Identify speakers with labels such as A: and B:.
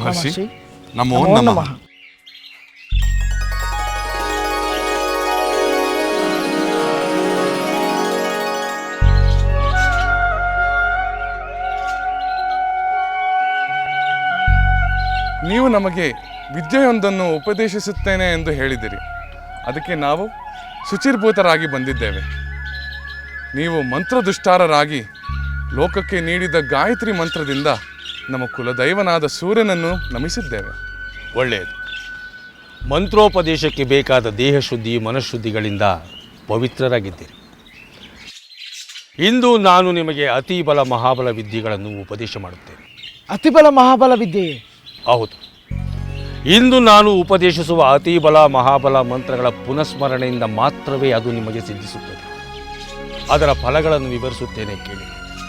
A: ನಮೋ.
B: ನಮಃ
A: ನಮಃ ನೀವು ನಮಗೆ ವಿದ್ಯೆಯೊಂದನ್ನು ಉಪದೇಶಿಸುತ್ತೇನೆ ಎಂದು ಹೇಳಿದಿರಿ ಅದಕ್ಕೆ ನಾವು ಶುಚಿರ್ಭೂತರಾಗಿ ಬಂದಿದ್ದೇವೆ. ನೀವು ಮಂತ್ರದುಷ್ಟಾರರಾಗಿ ಲೋಕಕ್ಕೆ ನೀಡಿದ ಗಾಯತ್ರಿ ಮಂತ್ರದಿಂದ ನಮ್ಮ ಕುಲದೈವನಾದ ಸೂರ್ಯನನ್ನು ನಮಿಸಿದ್ದೇವೆ.
C: ಒಳ್ಳೆಯದು. ಮಂತ್ರೋಪದೇಶಕ್ಕೆ ಬೇಕಾದ ದೇಹ ಶುದ್ಧಿ ಮನಃಶುದ್ಧಿಗಳಿಂದ ಪವಿತ್ರರಾಗಿದ್ದೀರಿ. ಇಂದು ನಾನು ನಿಮಗೆ ಅತಿಬಲ ಮಹಾಬಲ ವಿದ್ಯೆಗಳನ್ನು ಉಪದೇಶ ಮಾಡುತ್ತೇನೆ.
B: ಅತಿಬಲ ಮಹಾಬಲ ವಿದ್ಯೆ
C: ಹೌದು. ಇಂದು ನಾನು ಉಪದೇಶಿಸುವ ಅತಿಬಲ ಮಹಾಬಲ ಮಂತ್ರಗಳ ಪುನಸ್ಮರಣೆಯಿಂದ ಮಾತ್ರವೇ ಅದು ನಿಮಗೆ ಸಿದ್ಧಿಸುತ್ತದೆ. ಅದರ ಫಲಗಳನ್ನು ವಿವರಿಸುತ್ತೇನೆ ಕೇಳಿ.